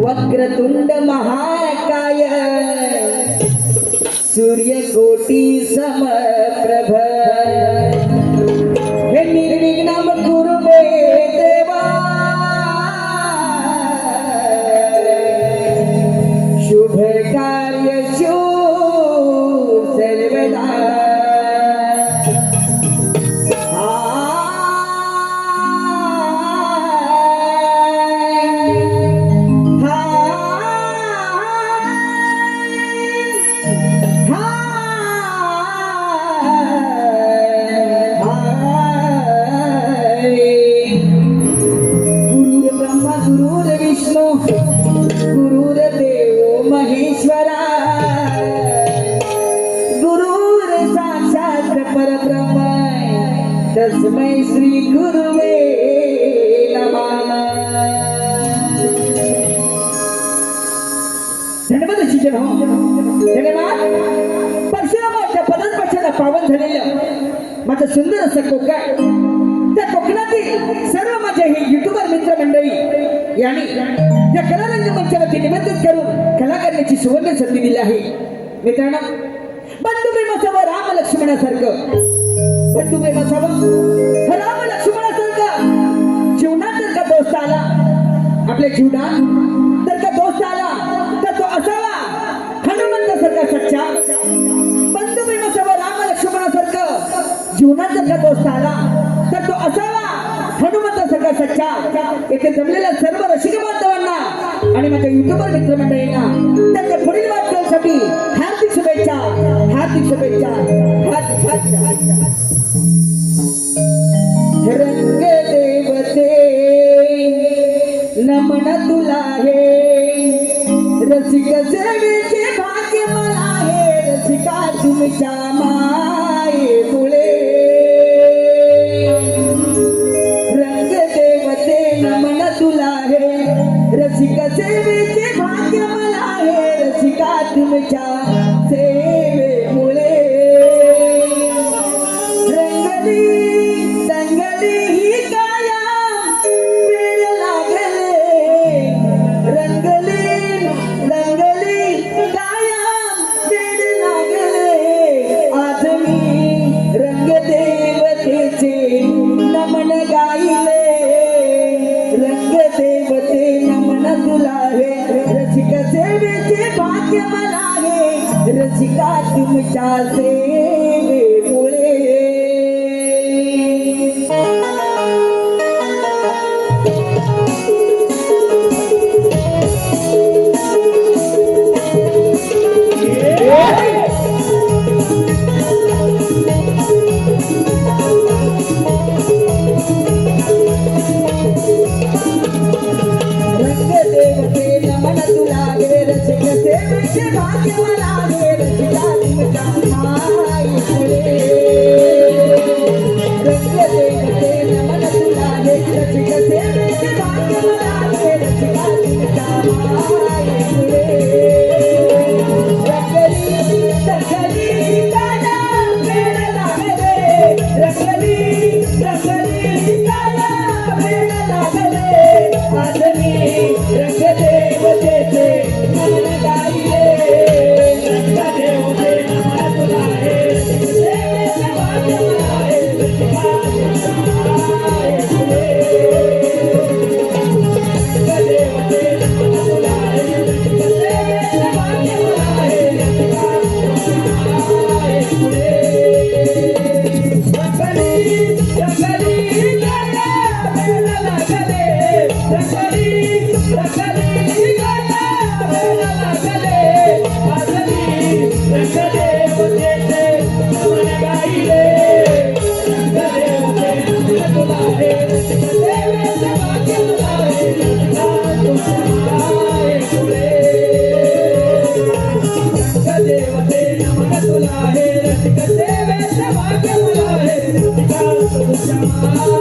वक्रतुंड महाकाय सूर्यकोटी समप्रभ तस्मै श्री गुरुवे धन्यवाद शिक्षण हो। धन्यवाद। परशुरामाच्या पदांपासून पावन झालेलं माझं सुंदर असं कोकण. त्या कोकणातील सर्व माझे हे युट्यूबर मित्र मंडळी यांनी या कलारंग मंचावरती निमंत्रित करून कला करण्याची सुवर्ण संधी दिली आहे. मित्रांनो बंधू प्रेम राम लक्ष्मणासारखं बंधू प्रेम असावं राम लक्ष्मणासारखं जीवनात जर का दोस्त आला आपल्या जीवनात जर का दोस्त आला तर तो असावा. हनुमंतासारखा सच्चा. बंधू प्रेम असावं राम लक्ष्मणासारखं जीवनात जर का दोस्त आला तर तो असावा. हनुमंतासारखा सच्चा. येथे जमलेल्या सर्व रसिक बांधवांना आणि माझ्या युट्यूबर मित्रमंडळींना त्यांच्या पुढील वाटचालीसाठी हार्दिक शुभेच्छा हार्दिक शुभेच्छा हार्दिक शुभेच्छा. रंग देवते नमन तुला हे रसिक सेवेचे भाग्य मला हे रसिका तुमच्या मा हे रसिका तुमच्या सेवेमुळे सेवेचे भाग्य मला Gracias.